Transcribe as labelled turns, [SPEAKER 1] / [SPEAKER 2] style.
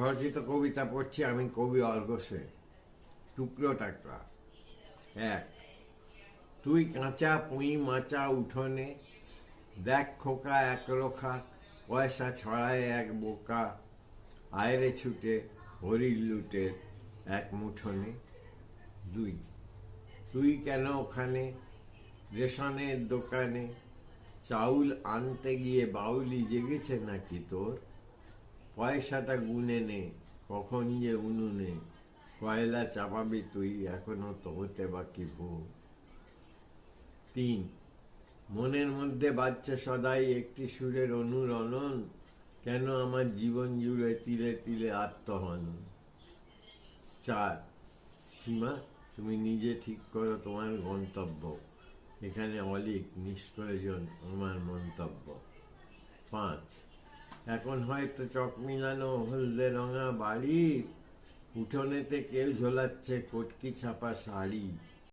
[SPEAKER 1] স্বরচিত কবিতা পড়ছি আমি কবি অর্ঘসে টুকরো টাকরা। এক, তুই কাঁচা পুঁই মাচা উঠোনে, দেখ খোকা এক রোখা, পয়সা ছড়ায় এক বোকা, আয়রে ছুটে হরির লুটে এক মুঠোনে। দুই, তুই কেন ওখানে রেশনের দোকানে? চাউল আনতে গিয়ে বাউলি জেগেছে নাকি তোর? পয়সাটা গুনে নে, কখন যে উনুনে কয়লা চাপাবি তুই, এখনও তো হতে বাকি ভোর। তিন, মনের মধ্যে বাচ্চা সদাই একটি সুরের অনুরণন, কেন আমার জীবন জুড়ে তিলে তিলে আত্মহন? চার, সীমা, তুমি নিজে ঠিক করো তোমার গন্তব্য। এখানে অলিক, নিষ্প্রয়োজন আমার মন্তব্য। পাঁচ এখন হয়তো চক মিলানো হলদে রঙা বাড়ি। উঠোনেতে কেউ ঝোলাচ্ছে কটকি ছাপা শাড়ি।